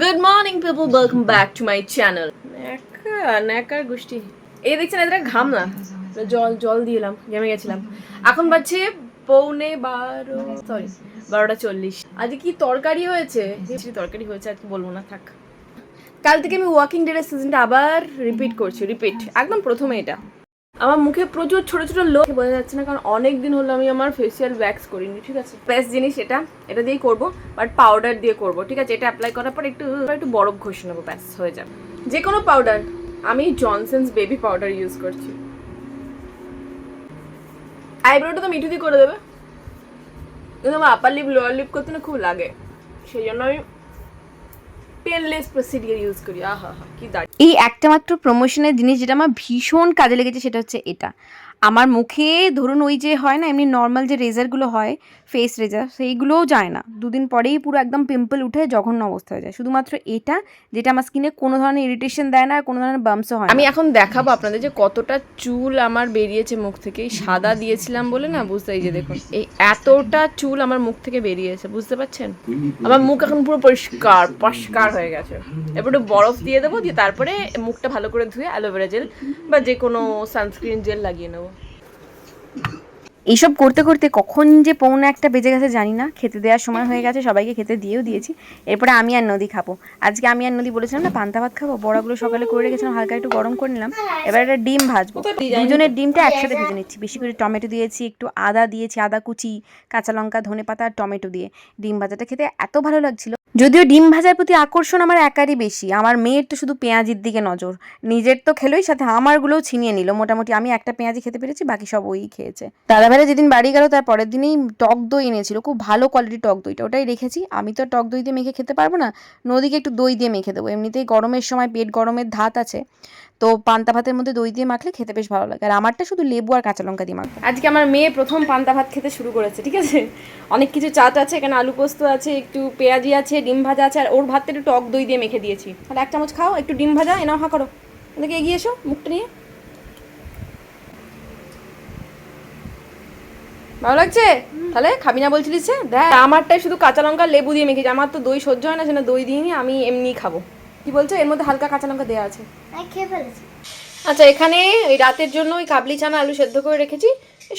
Good morning people welcome back to my channel ন্যাকা গোষ্ঠী। এই দেখছেন এদের ঘাম জল জল দিলাম জমে গেছিলাম। এখন বাজছে পৌনে বারো সরি বারোটা চল্লিশ। আজকে কি তরকারি হয়েছে? তরকারি হয়েছে, আর কি বলব না, থাক। কাল থেকে আমি ওয়াকিং ডের সিজনটা আবার রিপিট করছি রিপিট একদম প্রথমে এটা। আমার মুখে প্রচুর ছোট ছোট লোক বোঝা যাচ্ছে না, কারণ অনেক দিন হলো আমি আমার ফেসিয়াল ওয়্যাক্স করিনি, ঠিক আছে? বেস্ট জিনিস এটা এটা দিয়েই করব বাট পাউডার দিয়ে করব, ঠিক আছে? এটা অ্যাপ্লাই করার পর একটু একটু বরফ ঘষে নেব, ব্যাস, হয়ে যাবে। যে কোনো পাউডার আমি জনসেন্স বেবি পাউডার ইউজ করছি। আইব্রোটা তো মিঠু দিয়ে করে দেবে। কিন্তু আমার আপার লিপ লোয়ার লিপ করতে না খুব লাগে। সেই জন্য আমি পেনলেস প্রসিডিয়ার ইউজ করি। আহা হা কি দাঁড়িয়ে এই একটা মাত্র প্রমোশনের জিনিস যেটা আমার ভীষণ কাজে লেগেছে সেটা হচ্ছে এটা। আমার মুখে ধরুন ওই যে হয় না, এমনি নর্মাল যে রেজারগুলো হয় ফেস রেজার সেইগুলোও যায় না। দুদিন পরেই পুরো একদম পিম্পল উঠে জঘন্য অবস্থা হয়ে যায়। শুধুমাত্র এটা, যেটা আমার স্কিনে কোনো ধরনের ইরিটেশন দেয় না আর কোনো ধরনের বাম্পসও হয় আমি এখন দেখাবো আপনাদের যে কতটা চুল আমার বেরিয়েছে মুখ থেকে। সাদা দিয়েছিলাম বলে না, বুঝতে এই যে দেখুন, এই এতটা চুল আমার মুখ থেকে বেরিয়েছে, বুঝতে পারছেন? আমার মুখ এখন পুরো পরিষ্কার পরিষ্কার হয়ে গেছে। এবার একটু বরফ দিয়ে দেবো, দিয়ে তারপরে মুখটা ভালো করে ধুয়ে অ্যালোভেরা জেল বা যে কোনো সানস্ক্রিন জেল লাগিয়ে নেব। এইসব করতে করতে কখন যে পৌনে একটা বেজে গেছে জানি না। খেতে দেওয়ার সময় হয়ে গেছে সবাইকে খেতে দিয়েও দিয়েছি। এরপরে আমি আর নদী খাব। আজকে আমি আর নদী বলেছিলাম না পান্তা ভাত খাব। বড়াগুলো সকালে করে রেখেছিলাম হালকা একটু গরম করে নিলাম। এবার একটা ডিম ভাজবো। দুজনের ডিমটা একসাথে ভেজে নিচ্ছি। বেশি করে টমেটো দিয়েছি একটু আদা দিয়েছি আদা কুচি কাঁচা লঙ্কা ধনে পাতা আর টমেটো দিয়ে। ডিম ভাজাটা খেতে এত ভালো লাগছিল। যদিও ডিম ভাজার প্রতি আকর্ষণ আমার একারই বেশি। আমার মেয়ের তো শুধু পেঁয়াজির দিকে নজর। নিজের তো খেলোই, সাথে আমারগুলোও ছিনিয়ে নিল। মোটামুটি আমি একটা পেঁয়াজি খেতে পেরেছি, বাকি সব ওই খেয়েছে। দাদাভাইরা যেদিন বাড়ি গেল, তার পরের দিনেই টক দই এনেছিল। খুব ভালো কোয়ালিটির টক দইটা। ওটাই রেখেছি। আমি তো টক দই দিয়ে মেখে খেতে পারব না। নদীকে একটু দই দিয়ে মেখে দেবো। এমনিতেই গরমের সময় পেট গরমের ধাত আছে। তো পান্তা ভাতের মধ্যে দই দিয়ে মাখলে খেতে বেশ ভালো লাগে। আর আমারটা শুধু লেবু আর কাঁচা লঙ্কা দিয়ে মাখবো। আজকে আমার মেয়ে প্রথম পান্তা ভাত খেতে শুরু করেছে, ঠিক আছে? অনেক কিছু চাট আছে, এখানে আলু পোস্ত আছে, একটু পেঁয়াজি আছে ডিম ভাজা আছে আর ওর ভাতটা একটু টক দই দিয়ে মেখে দিয়েছি। তাহলে এক চামচ খাও একটু ডিম ভাজা এনাও হা করো। এদিকে এগিয়ে এসো মুখটা নিয়ে। ভালো লাগছে? তাহলে খাবি না বলছিলিস? দেখ আমারটাই শুধু কাঁচা লঙ্কা লেবু দিয়ে মেখেছি। আমার তো দই সহ্য হয় না সেটা দই দিয়ে আমি এমনি খাব। কি বলছো? এর মধ্যে হালকা কাঁচা লঙ্কা দেওয়া আছে। ফেলেছি। আচ্ছা এখানে ওই রাতের জন্য ওই কাবলি চানা আলু সেদ্ধ করে রেখেছি।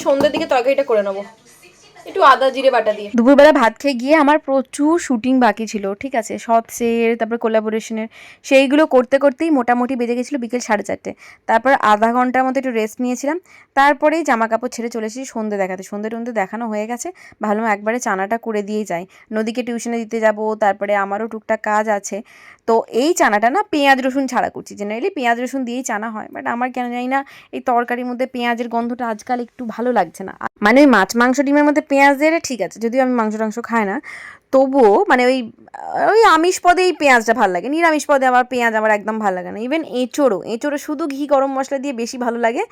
সন্ধ্যের দিকে তরকারিটা করে নেব। একটু আদা, জিরে বাটা দিয়ে। দুপুরবেলা ভাত খেয়ে গিয়ে আমার প্রচুর শুটিং বাকি ছিল, ঠিক আছে? শর্টসের তারপর কোলাবোরেশনের সেইগুলো করতে করতেই মোটামুটি বেজে গেছিল বিকেল সাড়ে চারটে। তারপর আধা ঘণ্টার মতো একটু রেস্ট নিয়েছিলাম। তারপরেই জামা কাপড় ছেড়ে চলে এসেছি সন্ধ্যে দেখাতে। সন্ধ্যে টন্ধে দেখানো হয়ে গেছে। ভাবলাম একবারে চানাটা করে দিয়েই যাই। নদীকে টিউশনে দিতে যাব, তারপরে আমারও টুকটাক কাজ আছে। তো এই চানাটা না পেঁয়াজ, রসুন ছাড়া করছি। জেনারেলি পেঁয়াজ, রসুন দিয়েই চানা হয়। বাট আমার কেন জানি না এই তরকারির মধ্যে পেঁয়াজের গন্ধটা আজকাল একটু ভালো লাগছে না। মানে ওই মাছ, মাংস, ডিমের মধ্যে পেঁয়াজ দিলে ঠিক আছে, যদিও আমি মাংস টাংস খাই না, তবুও মানে ওই ওই আমিষ পদেই পেঁয়াজটা ভালো লাগে, নিরামিষ পদে আমার পেঁয়াজ আমার একদম ভালো লাগে না ইভেন এঁচোড়ও এঁচোড়ো শুধু ঘি গরম মশলা দিয়ে বেশি ভালো লাগে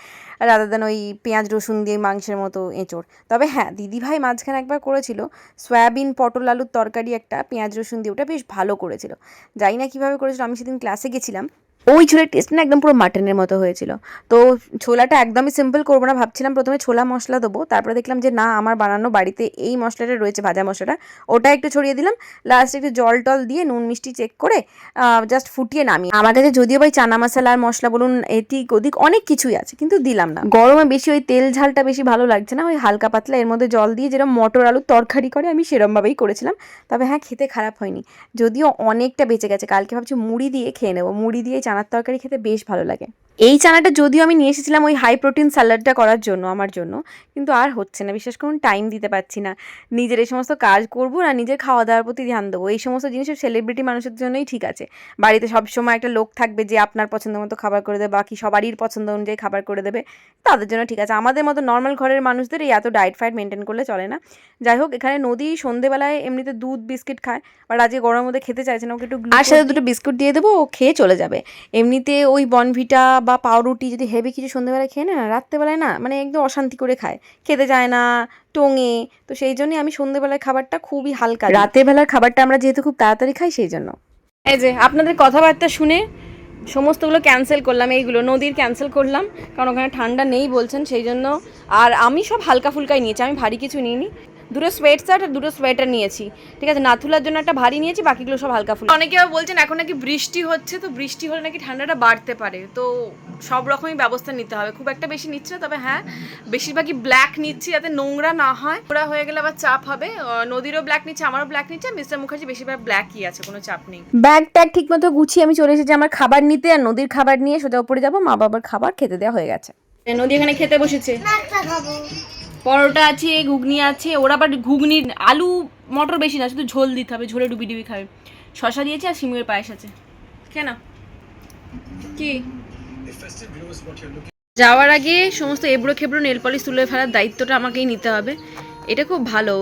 রাদার দেন ওই পেঁয়াজ, রসুন দিয়ে মাংসের মতো এঁচোড়, তবে হ্যাঁ দিদিভাই মাঝখানে একবার করেছিল, সয়াবিন পটল আলুর তরকারি একটা, পেঁয়াজ, রসুন দিয়ে, ওটা বেশ ভালো করেছিল, জানি না কীভাবে করেছিল, আমি সেদিন ক্লাসে গেছিলাম ওই ছোলার টেস্ট না একদম পুরো মাটনের মতো হয়েছিল। তো ছোলাটা একদমই সিম্পল করব না, ভাবছিলাম প্রথমে ছোলা মশলা দেবো, তারপরে দেখলাম যে না, আমার বানানো বাড়িতে এই মশলাটা রয়েছে, ভাজা মশলাটা। ওটা একটু ছড়িয়ে দিলাম লাস্টে একটু জল টল দিয়ে নুন মিষ্টি চেক করে জাস্ট ফুটিয়ে নামি আমার কাছে যদিও ভাই চানা মশলা আর মশলা বলুন, এদিক ওদিক অনেক কিছুই আছে, কিন্তু দিলাম না। গরমে বেশি ওই তেল ঝালটা বেশি ভালো লাগছে না, ওই হালকা পাতলা, এর মধ্যে জল দিয়ে যেরকম মটর আলুর তরকারি করে, আমি সেরমভাবেই করেছিলাম। তবে হ্যাঁ খেতে খারাপ হয়নি, যদিও অনেকটা বেঁচে গেছে, কালকে ভাবছি মুড়ি দিয়ে খেয়ে নেব, মুড়ি দিয়ে চানার তরকারি খেতে বেশ ভালো লাগে। এই চানাটা যদিও আমি নিয়ে এসেছিলাম ওই হাই প্রোটিন স্যালাডটা করার জন্য আমার জন্য কিন্তু আর হচ্ছে না বিশেষ করুন টাইম দিতে পারছি না। নিজের এই সমস্ত কাজ করব না নিজের খাওয়া দাওয়ার প্রতি ধ্যান দেবো। এই সমস্ত জিনিস সেলিব্রিটি মানুষের জন্যই ঠিক আছে। বাড়িতে সবসময় একটা লোক থাকবে যে আপনার পছন্দ মতো খাবার করে দেবে বাকি সবারই পছন্দ অনুযায়ী খাবার করে দেবে তাদের জন্য ঠিক আছে। আমাদের মতো নর্মাল ঘরের মানুষদের এই এত ডায়েট ফায়েট মেনটেন করলে চলে না। যাই হোক এখানে নদী সন্ধেবেলায় এমনিতে দুধ বিস্কিট খায় বাট আজকে গরমের মধ্যে খেতে চাইছে না ওকে একটু আর সাথে দুটো বিস্কুট দিয়ে দেবো ও খেয়ে চলে যাবে। এমনিতে ওই বনভিটা বা পাউরুটি যদি হেভি কিছু সন্ধেবেলায় খেয়ে নেয় না রাত্রেবেলায় না মানে একদম অশান্তি করে খায়। খেতে যায় না টোঙে। তো সেই জন্যই আমি সন্ধেবেলার খাবারটা খুবই হালকা রাতের বেলার খাবারটা আমরা যেহেতু খুব তাড়াতাড়ি খাই সেই জন্য। এই যে আপনাদের কথাবার্তা শুনে সমস্তগুলো ক্যান্সেল করলাম এইগুলো নদীর ক্যান্সেল করলাম কারণ ওখানে ঠান্ডা নেই বলছেন সেই জন্য। আর আমি সব হালকা ফুলকাই নিয়েছি আমি ভারী কিছু নিইনি। দুটো সোয়েট শার্ট আর দুটো সোয়েটার নিয়েছি। ঠিক আছে নাথুলার জন্য একটা ভারী নিয়েছি বাকিগুলো সব হালকা ফুল। অনেকে আবার বলছেন এখন নাকি বৃষ্টি হচ্ছে তো বৃষ্টি হলে নাকি ঠান্ডাটা বাড়তে পারে। তো সব রকমই ব্যবস্থা নিতে হবে। খুব একটা বেশি নিচ্ছে না তবে হ্যাঁ বেশিরভাগই ব্ল্যাক নিচ্ছি যাতে নোংরা না হয়। নোংরা হয়ে গেলে আবার চাপ হবে। নদীরও ব্ল্যাক নিচ্ছে আমারও ব্ল্যাক নিচ্ছে মিস্টার মুখার্জি বেশিরভাগ ব্ল্যাকই আছে কোনো চাপ নেই। ব্যাগ ট্যাগ ঠিক মতো গুছিয়ে আমি চলে এসেছি আমার খাবার নিতে আর নদীর খাবার নিয়ে সোজা উপরে যাব মা বাবার খাবার খেতে দেওয়া হয়ে গেছে। নদী এখানে খেতে বসেছে? পরোটা আছে, ঘুগনি আছে, ওরা আবার ঘুগনির আলু, মটর বেশি না, শুধু ঝোল দিতে হবে, ঝোলে ডুবি ডুবি খাবে। শশা দিয়েছে আর সিমের পায়েস আছে। কেন? কি? যাওয়ার আগে সমস্ত এবড়ো খেবড়ো নেল পলিশ তুলে ফেলার দায়িত্বটা আমাকেই নিতে হবে। এটা খুব ভালো।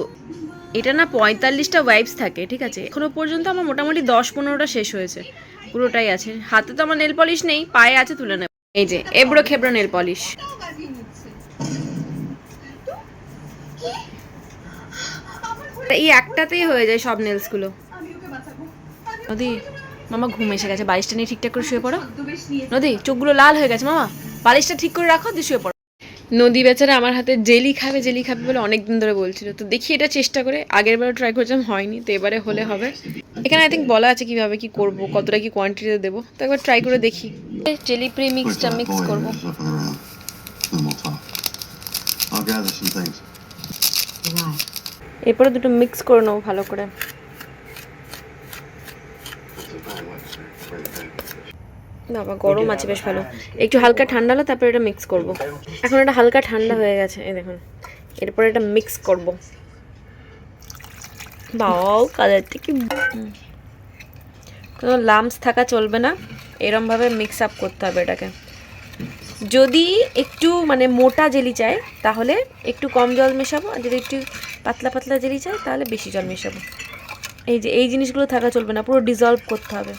এটা না পঁয়তাল্লিশটা ওয়াইপস থাকে, ঠিক আছে? এখনও পর্যন্ত আমার মোটামুটি দশ পনেরোটা শেষ হয়েছে। পুরোটাই আছে। হাতে তো আমার নেল পলিশ নেই, পায়ে আছে তুলে নেব। এই যে, এবড়ো খেবড়ো নেল পলিশ। এই একটাতেই হয়ে যায় সব নেলসগুলো নদী মামা ঘুম এসে গেছে বালিশটা নিয়ে ঠিকঠাক করে শুয়ে পড়ো। নদী চোখগুলো লাল হয়ে গেছে মামা। বালিশটা ঠিক করে রাখো দিয়ে শুয়ে পড়ো। নদী বেচারা আমার হাতে জেলি খাবে জেলি খাবে বলে অনেক দিন ধরে বলছিল। তো দেখি এটা চেষ্টা করে। আগের বার ট্রাই করেছিলাম হয়নি। তো এবারে হলে হবে। এখানে আই থিঙ্ক বলা আছে কীভাবে কি করব কতটা কি কোয়ান্টিটিতে দেবো। তো একবার ট্রাই করে দেখি। জেলি প্রি মিক্সটা মিক্স করব। এরপরে দুটো মিক্স করে নেব ভালো করে। বাবা, গরম আছে বেশ ভালো। একটু হালকা ঠান্ডা হলো তারপরে এটা মিক্স করব। এখন এটা হালকা ঠান্ডা হয়ে গেছে, এই দেখুন। এরপরে এটা মিক্স করব। বাও কালারটা কি হুম। কোনো লামস থাকা চলবে না। এরমভাবে মিক্স আপ করতে হবে এটাকে। যদি একটু মানে মোটা জেলি চাই তাহলে একটু কম জল মেশাবো আর যদি একটু পাতলা পাতলা জেলি চাই তাহলে বেশি জল মেশাবো। এই যে এই জিনিসগুলো থাকা চলবে না পুরো ডিজলভ করতে হবে।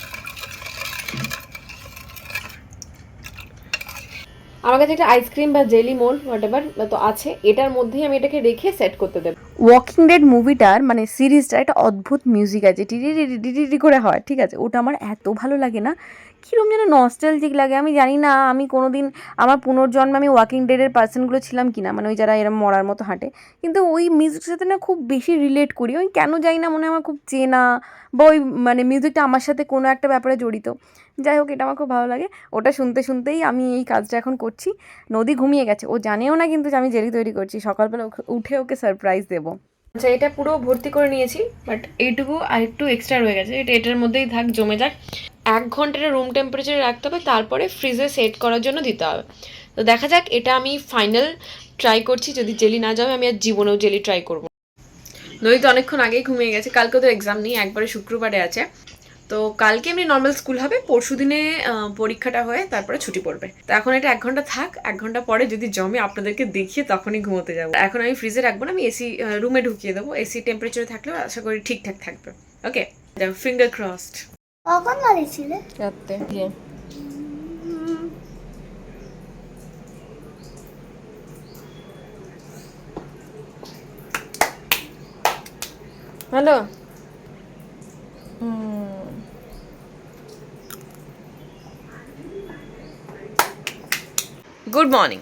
আমার কাছে একটা আইসক্রিম বা জেলি মোল্ড হোয়াট এভার তো আছে এটার মধ্যেই আমি এটাকে রেখে সেট করতে দেবো। ওয়াকিং ডেড মুভিটার মানে সিরিজটা একটা অদ্ভুত মিউজিক আছে টিটি টিটি করে হয় ঠিক আছে? ওটা আমার এত ভালো লাগে না কীরকম যেন নস্টালজিক লাগে, আমি জানি না, আমি কোনো দিন আমার পুনর্জন্মে আমি ওয়াকিং ডেডের পার্সনগুলো ছিলাম কি না মানে ওই যারা এরম মরার মতো হাঁটে। কিন্তু ওই মিউজিকের সাথে না খুব বেশি রিলেট করি, ওই কেন জানি না, মনে আমার খুব চেনা, বা ওই মানে মিউজিকটা আমার সাথে কোনো একটা ব্যাপারে জড়িত। যাই হোক, এটা আমার খুব ভালো লাগে। ওটা শুনতে শুনতেই আমি এই কাজটা এখন করছি। নদী ঘুমিয়ে গেছে। ও জানেও না কিন্তু আমি জেলি তৈরি করছি। সকালবেলা উঠে ওকে সারপ্রাইজ দেবো। আচ্ছা এটা পুরো ভর্তি করে নিয়েছি বাট এইটুকু আর একটু এক্সট্রা রয়ে গেছে। এটা, এটার মধ্যেই থাক, জমে যাক। এক ঘন্টাটা রুম টেম্পারেচারে রাখতে হবে, তারপরে ফ্রিজে সেট করার জন্য দিতে হবে। তো দেখা যাক, এটা আমি ফাইনাল ট্রাই করছি, যদি জেলি না যাবে আমি আর জীবনেও জেলি ট্রাই করব নদী তো অনেকক্ষণ আগেই ঘুমিয়ে গেছে কালকে তো এক্সাম নেই, একবারে শুক্রবারে আছে। তো কালকে এমনি নর্মাল স্কুল হবে পরশু দিনে পরীক্ষাটা হয়ে তারপরে ছুটি পড়বে। তো এখন এটা এক ঘণ্টা থাক এক ঘণ্টা পরে যদি জমে আপনাদেরকে দেখিয়ে তখনই ঘুমোতে যাব। এখন আমি ফ্রিজে রাখব না আমি এসি রুমে ঢুকিয়ে দেবো। এসি টেম্পারেচারে থাকলেও আশা করি ঠিকঠাক থাকবে। ওকে ফিঙ্গার ক্রসড কখন রাত্রে। হ্যালো? গুড মর্নিং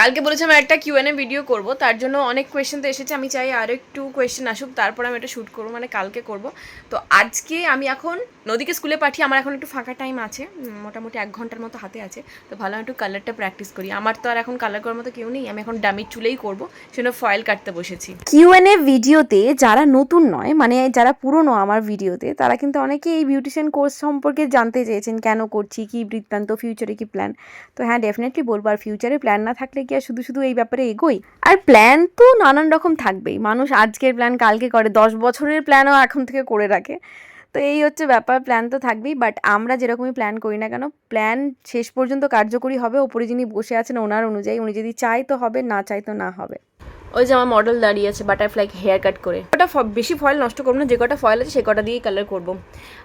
কালকে বলেছিলাম একটা কিউএনএ ভিডিও করব, তার জন্য অনেক কোয়েশ্চেন তো এসেছে, আমি চাই আরও একটু কোয়েশ্চেন আসুক, তারপর আমি এটা শ্যুট করব মানে কালকে করব। তো আজকে আমি এখন নদীকে স্কুলে পাঠিয়ে, আমার এখন একটু ফাঁকা টাইম আছে মোটামুটি এক ঘণ্টার মতো হাতে আছে, তো ভালো একটু কালারটা প্র্যাকটিস করি। আমার তো আর এখন কালার করার মতো কেউ নেই, আমি এখন ডামির চুলেই করব, সেজন্য ফয়েল কাটতে বসেছি। কিউএনএ ভিডিওতে যারা নতুন নয় মানে যারা পুরনো আমার ভিডিওতে তারা কিন্তু অনেকে এই বিউটিশিয়ান কোর্স সম্পর্কে জানতে চেয়েছেন, কেন করছি, কি বৃত্তান্ত ফিউচারে কি প্ল্যান তো হ্যাঁ ডেফিনেটলি বলব, আর ফিউচারে প্ল্যান না থাকলে কি আর শুধু শুধু এই ব্যাপারে এগোই। আর প্ল্যান তো নানান রকম থাকবেই। মানুষ আজকের প্ল্যান কালকে করে। দশ বছরের প্ল্যানও এখন থেকে করে রাখে। তো এই হচ্ছে ব্যাপার প্ল্যান তো থাকবেই। বাট আমরা যেরকমই প্ল্যান করি না কেন প্ল্যান শেষ পর্যন্ত কার্যকরী হবে। ওপরে যিনি বসে আছেন ওনার অনুযায়ী। উনি যদি চাই তো হবে, না চাই তো না হবে। ওই যে আমার মডেল দাঁড়িয়ে আছে বাটারফ্লাই হেয়ার কাট করে। ওটা বেশি ফয়েল নষ্ট করব না, যে কটা ফয়েল আছে সে কটা দিয়েই কালার করব।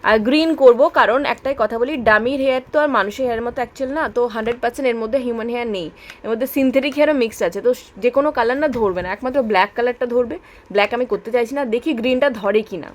আর গ্রিন করব, কারণ একটাই কথা বলি ডামির হেয়ার তো আর মানুষের হেয়ার মতো অ্যাকচুয়াল না, তো হান্ড্রেড পার্সেন্ট এর মধ্যে হিউম্যান হেয়ার নেই। এর মধ্যে সিনথেটিক হেয়ারও মিক্স আছে, তো যে কোনো কালার না ধরবে না, একমাত্র ব্ল্যাক কালারটা ধরবে। ব্ল্যাক আমি করতে চাইছি না, দেখি গ্রিনটা ধরে কি না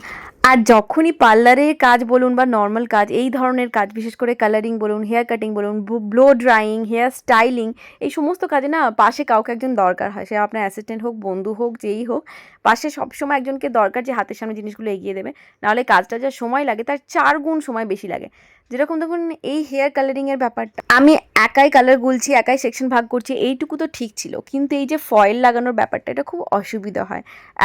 আর যখনই পার্লারের কাজ বলুন বা নর্মাল কাজ, এই ধরনের কাজ, বিশেষ করে কালারিং বলুন হেয়ার কাটিং বলুন ব্লো ড্রাইং হেয়ার স্টাইলিং এই সমস্ত কাজে না পাশে কাউকে একজন দরকার হয়। সে আপনার অ্যাসিস্ট্যান্ট হোক, বন্ধু হোক, যেই হোক, পাশে সবসময় একজনকে দরকার যে হাতের সামনে জিনিসগুলো এগিয়ে দেবে। নাহলে কাজটা যা সময় লাগে, তার চার গুণ সময় বেশি লাগে। যেরকম দেখুন, এই হেয়ার কালারিংয়ের ব্যাপারটা, আমি একাই কালার গুলছি, একাই সেকশন ভাগ করছি, এইটুকু তো ঠিক ছিল। কিন্তু এই যে ফয়েল লাগানোর ব্যাপারটা, এটা খুব অসুবিধা হয়।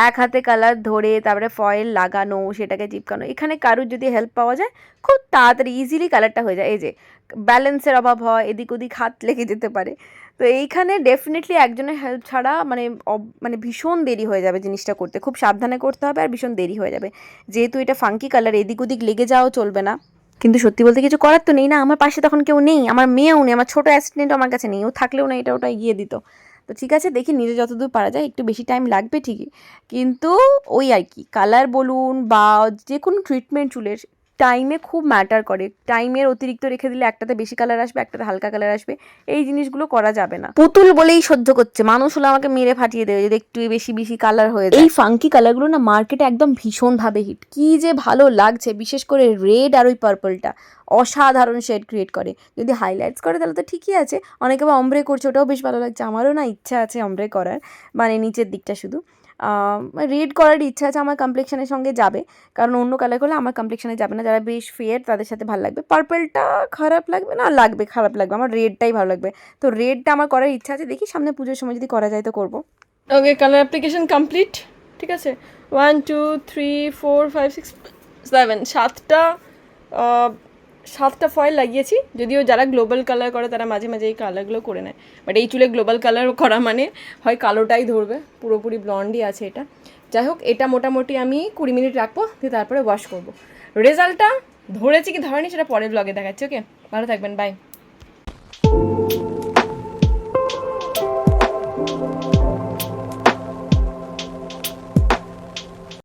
এক হাতে কালার ধরে, তারপরে ফয়েল লাগানো, সেটাকে চিপকানো, এখানে কারুর যদি হেল্প পাওয়া যায়, খুব তাড়াতাড়ি ইজিলি কালারটা হয়ে যায়। এই যে ব্যালেন্সের অভাব হয়, এদিক ওদিক হাত লেগে যেতে পারে। তো এইখানে ডেফিনেটলি একজনের হেল্প ছাড়া মানে মানে ভীষণ দেরি হয়ে যাবে জিনিসটা করতে। খুব সাবধানে করতে হবে আর ভীষণ দেরি হয়ে যাবে। যেহেতু এটা ফাঙ্কি কালার এদিক ওদিক লেগে যাওয়াও চলবে না। কিন্তু সত্যি বলতে কিছু করার তো নেই না। আমার পাশে তখন কেউ নেই, আমার মেয়েও নেই, আমার ছোটো অ্যাসিস্ট্যান্টও আমার কাছে নেই, ও থাকলেও না এটা ওটা এগিয়ে দিত। তো ঠিক আছে, দেখি নিজে যতদূর পারা যায়, একটু বেশি টাইম লাগবে ঠিকই। কিন্তু ওই আর কি কালার বলুন বা যে কোনো ট্রিটমেন্ট চুলের টাইমে খুব ম্যাটার করে। টাইমের অতিরিক্ত রেখে দিলে একটাতে বেশি কালার আসবে একটাতে হালকা কালার আসবে। এই জিনিসগুলো করা যাবে না। পুতুল বলেই সহ্য করছে। মানুষ হলে আমাকে মেরে ফাটিয়ে দেবে যদি একটু বেশি বেশি কালার হয়ে এই ফাঙ্কি কালারগুলো না মার্কেটে একদম ভীষণভাবে হিট কি যে ভালো লাগছে বিশেষ করে রেড আর ওই পার্পলটা অসাধারণ শেড ক্রিয়েট করে। যদি হাইলাইটস করে তাহলে তো ঠিকই আছে। অনেকে বা অমব্রে করছে ওটাও বেশ ভালো লাগছে। আমারও না ইচ্ছা আছে অমব্রে করার। মানে নিচের দিকটা শুধু। রেড করার ইচ্ছা আছে আমার কমপ্লেকশনের সঙ্গে যাবে। কারণ অন্য কালার করলে আমার কমপ্লেকশনে যাবে না। যারা বেশ ফেয়ার তাদের সাথে ভালো লাগবে। পার্পলটা খারাপ লাগবে না? লাগবে, খারাপ লাগবে। আমার রেডটাই ভালো লাগবে। তো রেডটা আমার করার ইচ্ছা আছে। দেখি সামনে পুজোর সময় যদি করা যায় তো করব। ওকে কালার অ্যাপ্লিকেশন কমপ্লিট ঠিক আছে? One two three four five six seven সাতটা সাতটা ফয়েল লাগিয়েছি, যদিও যারা গ্লোবাল কালার করে তারা মাঝে মাঝে এই কালারগুলো করে নেয়। বাট এই চুলে গ্লোবাল কালার করা মানে হয় কালোটাই ধরবে, পুরোপুরি ব্লন্ডই আছে এটা। যাই হোক, এটা মোটামুটি আমি কুড়ি মিনিট রাখব, দিয়ে তারপরে ওয়াশ করব। রেজাল্টটা ধরেছি কি ধরেনি সেটা পরের ব্লগে দেখাচ্ছি ওকে ভালো থাকবেন বাই